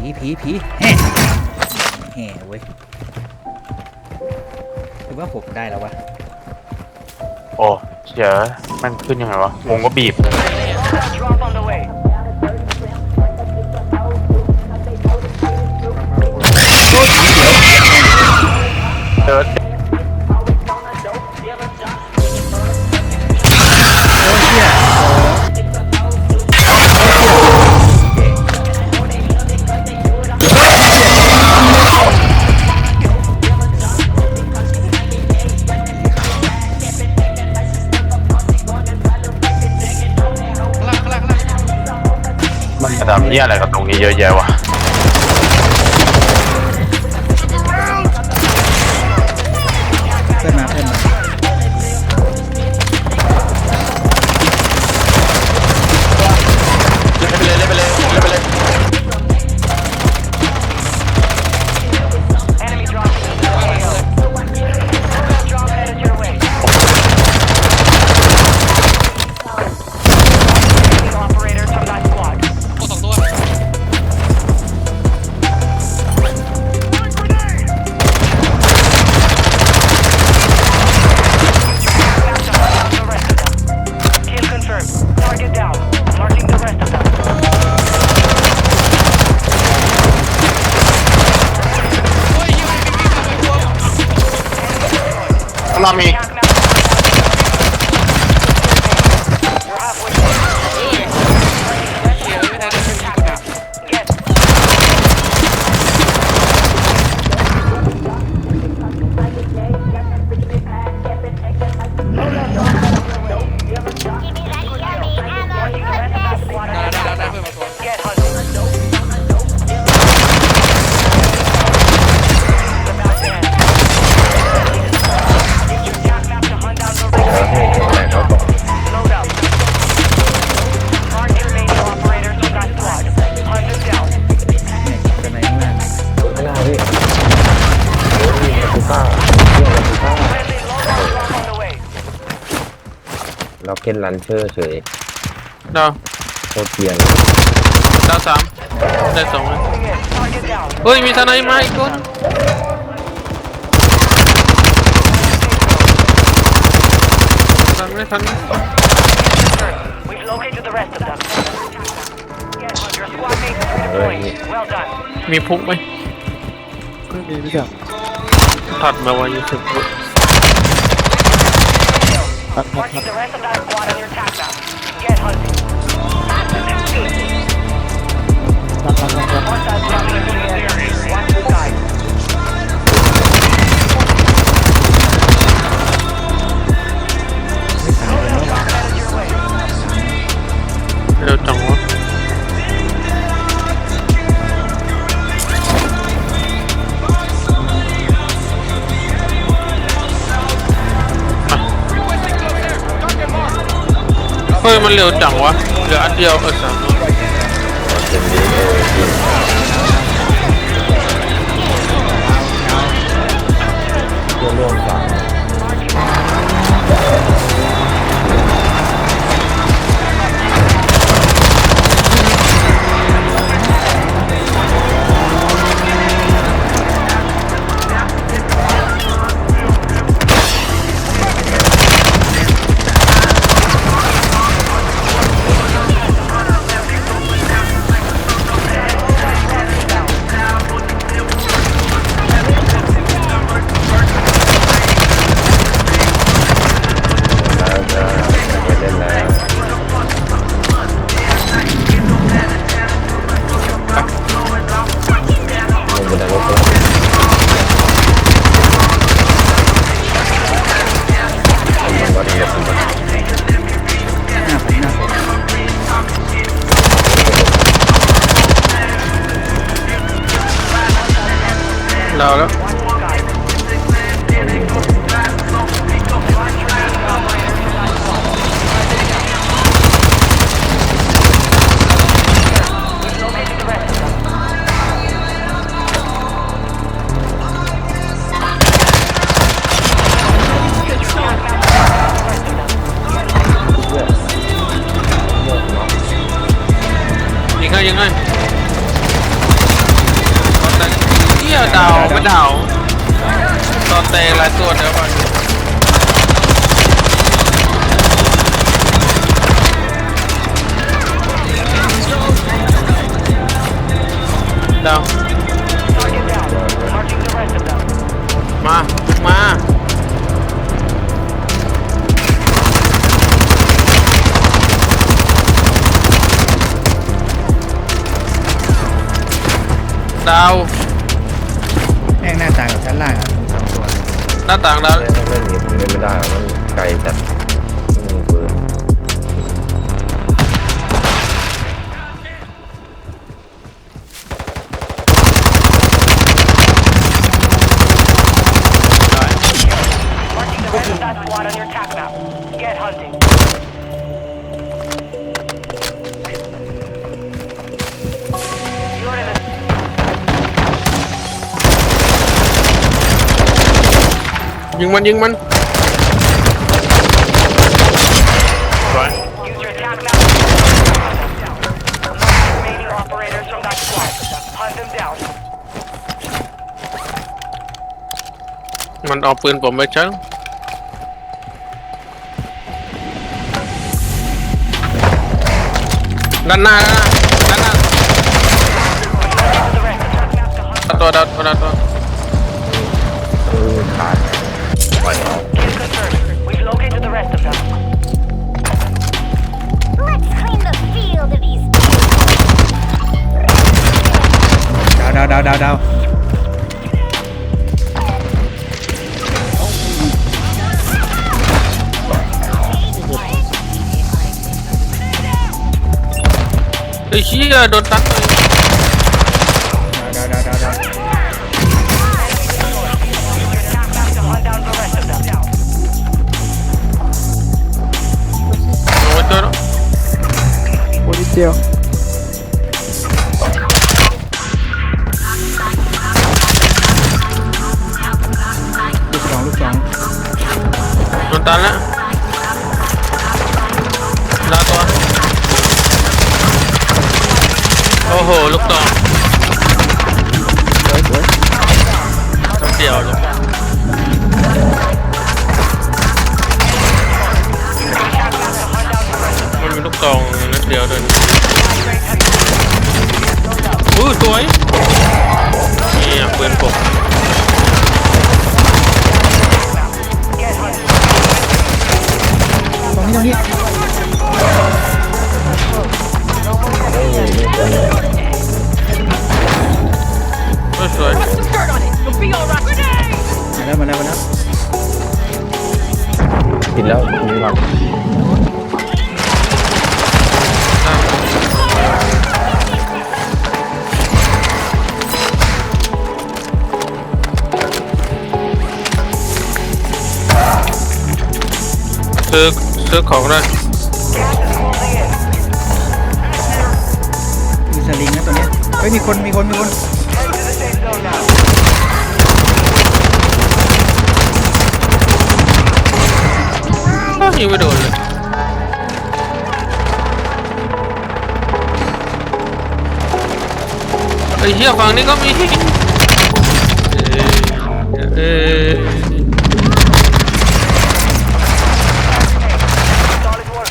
ผีผีผีแห่แห่เว้ยหรือว่าผมได้แล้ววะโอ้เดี๋ยวมันขึ้นยังไงวะวงก็บีบ Drop on the way. เหี้ยอะไรกับตรงนี้เยอะแยะวะ ข้ กเก็ตลันเชอร์เฉยดาวโคตรเทียนดาวสามได้สองเลย Moving in. Target down. เฮ้ย มีทนายมาอีกคนทันไม่ทัน We've located the rest of them. Your squad mates are redeploying. Well done. มีพุกไหมถัดมาวันยี่สิบ Marking the rest of that squad on your attack map. Get hunting. Hostiles dropping into the area. Watch the เฮ้ยมันเร็วจังวะเหลืออันเดียวเออสามตัวเต็มนี้เลย เร ดาวไม่ดาวตอนเตะหลายตัวเดี๋ยวก่อนดาว Target down. Marking the rest of them. มามา ดาว หน้าต่างดาวเล่นเล่นนี้ผมเล่นไม่ได้หรอกมันไกลจัดไม่มีปืน Marking the rest of that squad on your attack map. Get hunting. ยิงมันยิงมันสวย Use your attack map. Mark the remaining operators from that squad. Hunt them down. มันเอาปืนผมไปใช้ด้านหน้าด้านหน้า ดาวดาวดาวดาวดาวไอ้เชี่ยโดนตัดเลยดาวดาวดาวดาว Attack map to hunt down the rest of them. โอ้ยตัวเนอะโอ้ยเดียว โดนตัดแล้วดาตัว โอ้โห ลูกตอง กินแล้วมีความซื้อซื้อของได้ Gas is closing in. มีสลิงนะตัวเนี้ยเฮ้ยมีคนมีคนมีคน ยิงไม่โดนเลยไอ้เหี้ยฝั่งนี้ก็มีเอ้ยเอ้ย